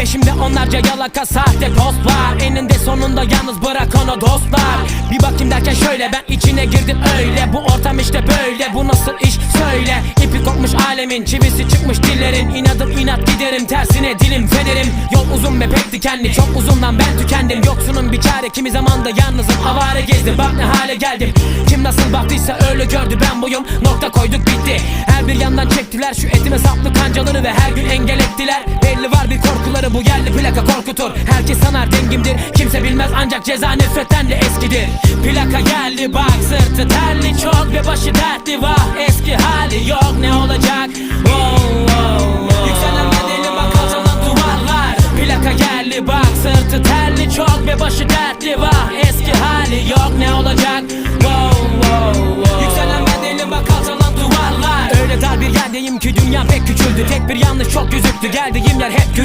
Peşimde onlarca yalaka sahte postlar Eninde sonunda yalnız bırak onu dostlar. Bir bakayım derken şöyle ben içine girdim öyle. Bu ortam işte böyle bu nasıl iş söyle. İpi kopmuş alemin çivisi çıkmış dillerin. İnadım inat giderim tersine dilim fenerim. Yol uzun ve pek dikenli çok uzundan ben tükendim. Yoksunun bir çare kimi zaman da yalnızım. Avare gezdim Bak ne hale geldim. Kim nasıl baktıysa öyle gördü ben buyum. Nokta koyduk bitti. Her bir yandan çektiler şu etime saplı kancaları Ve her gün engel ettiler Belli var bir korkuları bu yerli plaka korkutur. Herkes sanar dengimdir. Kimse bilmez ancak ceza nefretten de eskidir. Plaka geldi bak sırtı terli çok ve başı dertli. Vah Eski hali yok ne olacak? Wow, wow, wow. Yükselen bedeli bak alçalan duvarlar. Plaka geldi bak sırtı terli çok ve başı dertli. Vah Eski hali yok ne olacak? Wow, wow, wow. Yükselen bedeli bak alçalan duvarlar. Öyle dar bir yerdeyim ki dünya pek küçüldü Tek bir yanlış çok gözüktü. Geldiğim yer hep gürültü